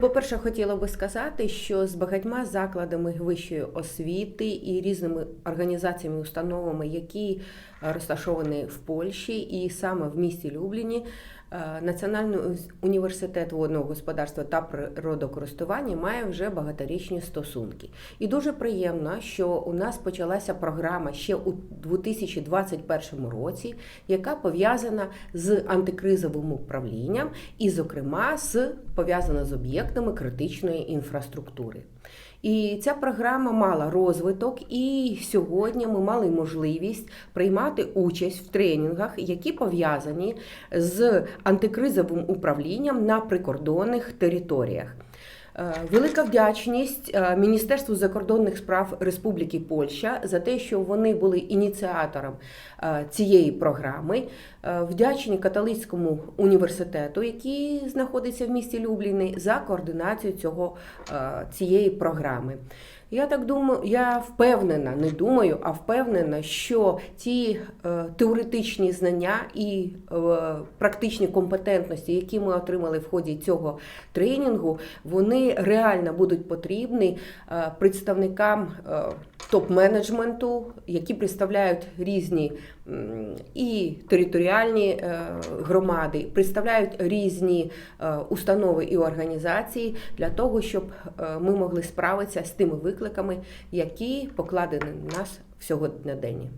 По-перше, хотіла би сказати, що з багатьма закладами вищої освіти і різними організаціями, установами, які е, розташовані в Польщі, і саме в місті Любліні, Національний університет водного господарства та природокористування має вже багаторічні стосунки. І дуже приємно, що у нас почалася програма ще у 2021 році, яка пов'язана з антикризовим управлінням, і, зокрема, з пов'язана з об'єктами критичної інфраструктури. І ця програма мала розвиток, і сьогодні ми мали можливість приймати участь в тренінгах, які пов'язані з антикризовим управлінням на прикордонних територіях. Е, Велика вдячність е, Міністерству закордонних справ Республіки Польща за те, що вони були ініціатором е, цієї програми. Вдячні католицькому університету, який знаходиться в місті Любліни, за координацію цього, цієї програми. Я так думаю, я впевнена, не думаю, а впевнена, що ті е, теоретичні знання і е, практичні компетентності, які ми отримали в ході цього тренінгу, вони реально будуть потрібні е, представникам е, топ-менеджменту, які представляють різні м, і територіальні е, громади, представляють різні е, установи і організації для того, щоб е, ми могли справитися з тими викликами, які покладені на нас в сьогоднішній день.